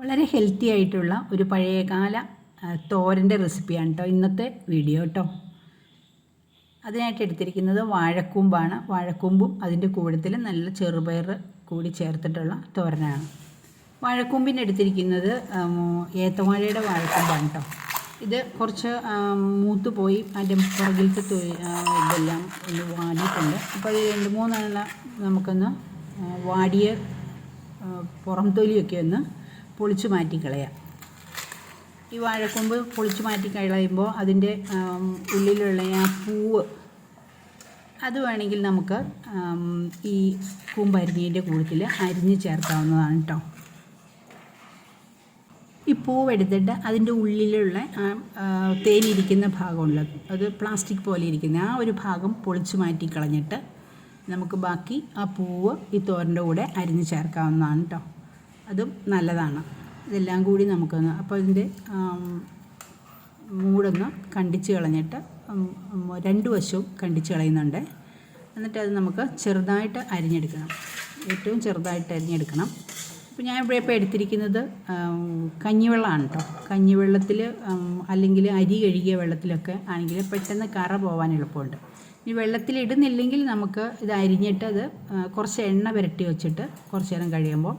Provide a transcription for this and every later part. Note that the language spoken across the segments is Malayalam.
വളരെ ഹെൽത്തി ആയിട്ടുള്ള ഒരു പഴയകാല തോരന്റെ റെസിപ്പിയാണ് കേട്ടോ ഇന്നത്തെ വീഡിയോ കേട്ടോ അതിനായിട്ട് എടുത്തിരിക്കുന്നത് വാഴക്കൂമ്പാണ്. വാഴക്കൂമ്പും അതിന്റെ കൂടത്തിൽ നല്ല ചെറുപയർ കൂടി ചേർത്തിട്ടുള്ള തോരനാണ്. വാഴക്കൂമ്പിന് എടുത്തിരിക്കുന്നത് ഏത്തവാഴയുടെ വാഴക്കൂമ്പാണ് കേട്ടോ ഇത് കുറച്ച് മൂത്ത് പോയി അതിന്റെ പുറകിലത്തെ തൊലി ഇതെല്ലാം ഒന്ന് വാടിയിട്ടുണ്ട്. അപ്പോൾ അത് രണ്ട് മൂന്നെണ്ണം നമുക്കൊന്ന് വാടിയ പുറം തൊലിയൊക്കെ ഒന്ന് പൊളിച്ച് മാറ്റിക്കളയാം ഈ വാഴക്കൊമ്പ് പൊളിച്ചു മാറ്റി കളയുമ്പോൾ അതിന്റെ ഉള്ളിലുള്ള ആ പൂവ് അത് വേണമെങ്കിൽ നമുക്ക് ഈ കൂമ്പരിഞ്ഞീന്റെ കൂട്ടത്തിൽ അരിഞ്ഞ് ചേർക്കാവുന്നതാണ് കേട്ടോ ഈ പൂവെടുത്തിട്ട് അതിന്റെ ഉള്ളിലുള്ള തേനിരിക്കുന്ന ഭാഗമുള്ളത് അത് പ്ലാസ്റ്റിക് പോലെ ഇരിക്കുന്ന ആ ഒരു ഭാഗം പൊളിച്ചു മാറ്റി കളഞ്ഞിട്ട് നമുക്ക് ബാക്കി ആ പൂവ് ഈ തോരന്റെ കൂടെ അരിഞ്ഞ് ചേർക്കാവുന്നതാണ് കേട്ടോ അതും നല്ലതാണ്. ഇതെല്ലാം കൂടി നമുക്കൊന്ന് അപ്പോൾ ഇതിന്റെ മൂടൊന്ന് കണ്ടിച്ച് കളഞ്ഞിട്ട് രണ്ട് വശവും കണ്ടിച്ച് കളയുന്നുണ്ട്. എന്നിട്ട് അത് നമുക്ക് ചെറുതായിട്ട് അരിഞ്ഞെടുക്കണം. ഏറ്റവും ചെറുതായിട്ട് അരിഞ്ഞെടുക്കണം. ഇപ്പോൾ ഞാൻ ഇവിടെ ഇപ്പോൾ എടുത്തിരിക്കുന്നത് കഞ്ഞിവെള്ളമാണ് കേട്ടോ കഞ്ഞിവെള്ളത്തിൽ അല്ലെങ്കിൽ അരി കഴുകിയ വെള്ളത്തിലൊക്കെ ആണെങ്കിൽ പെട്ടെന്ന് കറ പോകാൻ എളുപ്പമുണ്ട്. ഈ വെള്ളത്തിൽ ഇടുന്നില്ലെങ്കിൽ നമുക്ക് ഇത് അരിഞ്ഞിട്ട് അത് കുറച്ച് എണ്ണ പുരട്ടി വെച്ചിട്ട് കുറച്ച് നേരം കഴിയുമ്പോൾ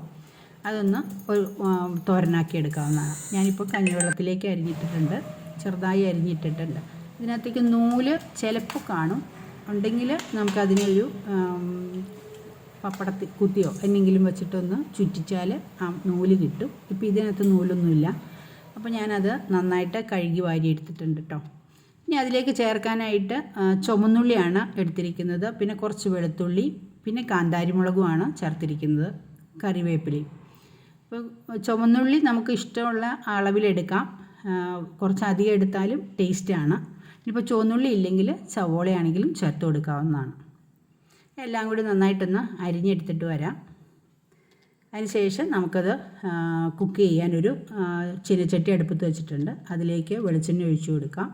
അതൊന്ന് ഒരു തോരനാക്കി എടുക്കാവുന്നതാണ്. ഞാനിപ്പോൾ കഞ്ഞിവെള്ളത്തിലേക്ക് അരിഞ്ഞിട്ടിട്ടുണ്ട്. ചെറുതായി അരിഞ്ഞിട്ടിട്ടുണ്ട്. ഇതിനകത്തേക്ക് നൂൽ ചിലപ്പോൾ കാണും. ഉണ്ടെങ്കിൽ നമുക്കതിനൊരു പപ്പടത്തി കുത്തിയോ എന്തെങ്കിലും വെച്ചിട്ടൊന്ന് ചുറ്റിച്ചാൽ ആ നൂൽ കിട്ടും. ഇപ്പോൾ ഇതിനകത്ത് നൂലൊന്നുമില്ല. അപ്പോൾ ഞാനത് നന്നായിട്ട് കഴുകി വാരി എടുത്തിട്ടുണ്ട് കേട്ടോ ഇനി അതിലേക്ക് ചേർക്കാനായിട്ട് ചുമന്നുള്ളിയാണ് എടുത്തിരിക്കുന്നത്. പിന്നെ കുറച്ച് വെളുത്തുള്ളി പിന്നെ കാന്താരിമുളകുമാണ് ചേർത്തിരിക്കുന്നത്. കറിവേപ്പിലയും. അപ്പോൾ ചുവന്നുള്ളി നമുക്ക് ഇഷ്ടമുള്ള അളവിലെടുക്കാം. കുറച്ച് അധികം എടുത്താലും ടേസ്റ്റാണ്. ഇനിയിപ്പോൾ ചുവന്നുള്ളി ഇല്ലെങ്കിൽ സവോളയാണെങ്കിലും ചേർത്ത് കൊടുക്കാവുന്നതാണ്. എല്ലാം കൂടി നന്നായിട്ടൊന്ന് അരിഞ്ഞെടുത്തിട്ട് വരാം. അതിനുശേഷം നമുക്കത് കുക്ക് ചെയ്യാനൊരു ചീനച്ചട്ടി അടുപ്പത്ത് വെച്ചിട്ടുണ്ട്. അതിലേക്ക് വെളിച്ചെണ്ണ ഒഴിച്ചു കൊടുക്കാം.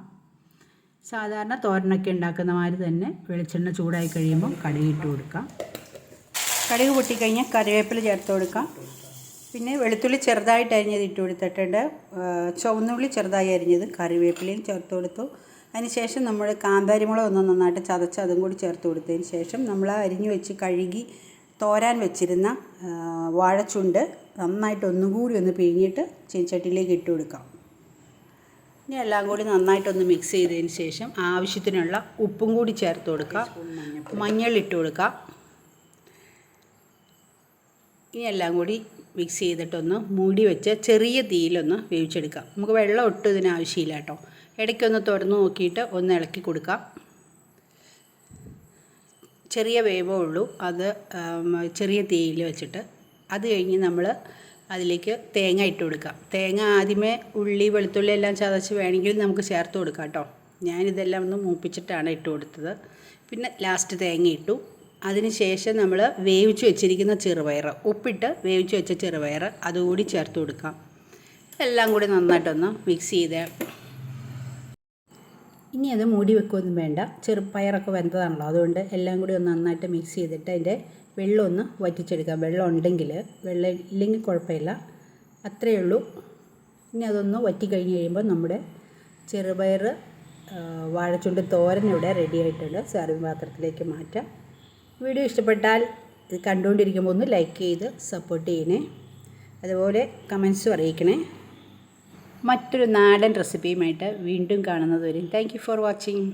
സാധാരണ തോരനൊക്കെ ഉണ്ടാക്കുന്ന മാതിരി തന്നെ വെളിച്ചെണ്ണ ചൂടായി കഴിയുമ്പോൾ കടുകിട്ട് കൊടുക്കാം. കടുക് പൊട്ടിക്കഴിഞ്ഞാൽ കറിവേപ്പില ചേർത്ത് കൊടുക്കാം. പിന്നെ വെളുത്തുള്ളി ചെറുതായിട്ട് അരിഞ്ഞത് ഇട്ട് കൊടുത്തിട്ടുണ്ട്. ചുവന്നുള്ളി ചെറുതായി അരിഞ്ഞത് കറിവേപ്പിലയും ചേർത്ത് കൊടുത്തു. അതിനുശേഷം നമ്മൾ കാന്താരിമുളക് ഒന്ന് നന്നായിട്ട് ചതച്ച് അതും കൂടി ചേർത്ത് കൊടുത്തതിന് ശേഷം നമ്മൾ അരിഞ്ഞു വെച്ച് കഴുകി തോരാൻ വെച്ചിരുന്ന വാഴച്ചുണ്ട് നന്നായിട്ട് ഒന്നുകൂടി ഒന്ന് പിഴിഞ്ഞിട്ട് ചീനച്ചട്ടിയിലേക്ക് ഇട്ട് കൊടുക്കാം. ഇനി എല്ലാം കൂടി നന്നായിട്ടൊന്ന് മിക്സ് ചെയ്തതിന് ശേഷം ആവശ്യത്തിനുള്ള ഉപ്പും കൂടി ചേർത്ത് കൊടുക്കുക മഞ്ഞൾ ഇട്ട് കൊടുക്കാം. ഇനി എല്ലാം കൂടി മിക്സ് ചെയ്തിട്ടൊന്ന് മൂടി വെച്ച് ചെറിയ തീയിലൊന്ന് വേവിച്ചെടുക്കാം. നമുക്ക് വെള്ളം ഒട്ടും ഇതിന് ആവശ്യമില്ല കേട്ടോ. ഇടയ്ക്കൊന്ന് തുറന്ന് നോക്കിയിട്ട് ഒന്ന് ഇളക്കി കൊടുക്കാം. ചെറിയ വേവേ ഉള്ളൂ. അത് ചെറിയ തീയിൽ വെച്ചിട്ട്. അത് കഴിഞ്ഞ് നമ്മൾ അതിലേക്ക് തേങ്ങ ഇട്ട് കൊടുക്കാം. തേങ്ങ ആദ്യമേ ഉള്ളി വെളുത്തുള്ളി എല്ലാം ചതച്ച് വേണമെങ്കിൽ നമുക്ക് ചേർത്ത് കൊടുക്കാം കേട്ടോ. ഞാനിതെല്ലാം ഒന്ന് മൂപ്പിച്ചിട്ടാണ് ഇട്ട് കൊടുത്തത്. പിന്നെ ലാസ്റ്റ് തേങ്ങ ഇട്ടു. അതിന് ശേഷം നമ്മൾ വേവിച്ച് വെച്ചിരിക്കുന്ന ചെറുപയർ ഉപ്പിട്ട് വേവിച്ച് വെച്ച ചെറുപയർ അതുകൂടി ചേർത്ത് കൊടുക്കാം. എല്ലാം കൂടി നന്നായിട്ടൊന്ന് മിക്സ് ചെയ്ത്. ഇനി അത് മൂടി വെക്കുകയൊന്നും വേണ്ട. ചെറുപ്പയറൊക്കെ വെന്തതാണല്ലോ അതുകൊണ്ട് എല്ലാം കൂടി ഒന്ന് നന്നായിട്ട് മിക്സ് ചെയ്തിട്ട് അതിന്റെ വെള്ളം ഒന്ന് വറ്റിച്ചെടുക്കാം. വെള്ളം ഉണ്ടെങ്കിൽ വെള്ളം ഇല്ലെങ്കിൽ കുഴപ്പമില്ല. അത്രയേ ഉള്ളൂ. ഇനി അതൊന്ന് വറ്റി കഴിഞ്ഞ് കഴിയുമ്പോൾ നമ്മുടെ ചെറുപയർ വാഴച്ചുണ്ട് തോരൻ ഇവിടെ റെഡി ആയിട്ടുണ്ട്. സർവിംഗ് പാത്രത്തിലേക്ക് മാറ്റാം. വീഡിയോ ഇഷ്ടപ്പെട്ടാൽ ഇത് കണ്ടുകൊണ്ടിരിക്കുമ്പോൾ ഒന്ന് ലൈക്ക് ചെയ്ത് സപ്പോർട്ട് ചെയ്യണേ. അതുപോലെ കമൻസും അറിയിക്കണേ. മറ്റൊരു നാടൻ റെസിപ്പിയുമായിട്ട് വീണ്ടും കാണുന്നത് വരും താങ്ക് യു ഫോർ വാച്ചിങ്